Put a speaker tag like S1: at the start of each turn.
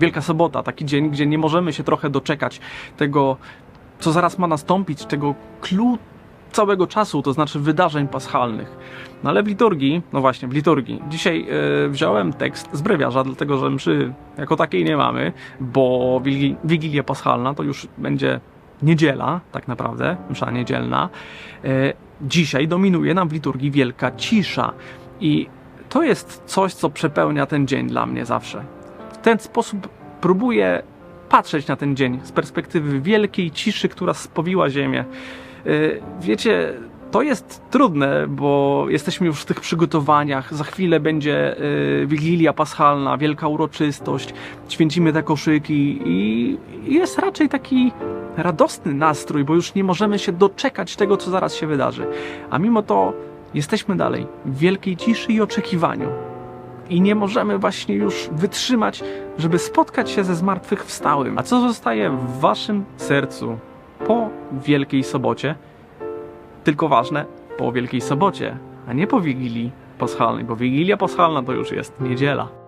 S1: Wielka Sobota, taki dzień, gdzie nie możemy się trochę doczekać tego, co zaraz ma nastąpić, tego clue całego czasu, to znaczy wydarzeń paschalnych. No ale w liturgii, no właśnie, w liturgii. Dzisiaj e, wziąłem tekst z brewiarza, dlatego że mszy jako takiej nie mamy, bo Wigi- Wigilia Paschalna to już będzie niedziela, tak naprawdę, msza niedzielna. E, dzisiaj dominuje nam w liturgii wielka cisza i to jest coś, co przepełnia ten dzień dla mnie zawsze. W ten sposób próbuję patrzeć na ten dzień z perspektywy wielkiej ciszy, która spowiła ziemię. Yy, Wiecie, to jest trudne, bo jesteśmy już w tych przygotowaniach. Za chwilę będzie yy, Wigilia Paschalna, wielka uroczystość, święcimy te koszyki i jest raczej taki radosny nastrój, bo już nie możemy się doczekać tego, co zaraz się wydarzy. A mimo to jesteśmy dalej w wielkiej ciszy i oczekiwaniu. I nie możemy właśnie już wytrzymać, żeby spotkać się ze zmartwychwstałym. A co zostaje w waszym sercu po Wielkiej Sobocie? Tylko ważne, po Wielkiej Sobocie, a nie po Wigilii Paschalnej, bo Wigilia Paschalna to już jest niedziela.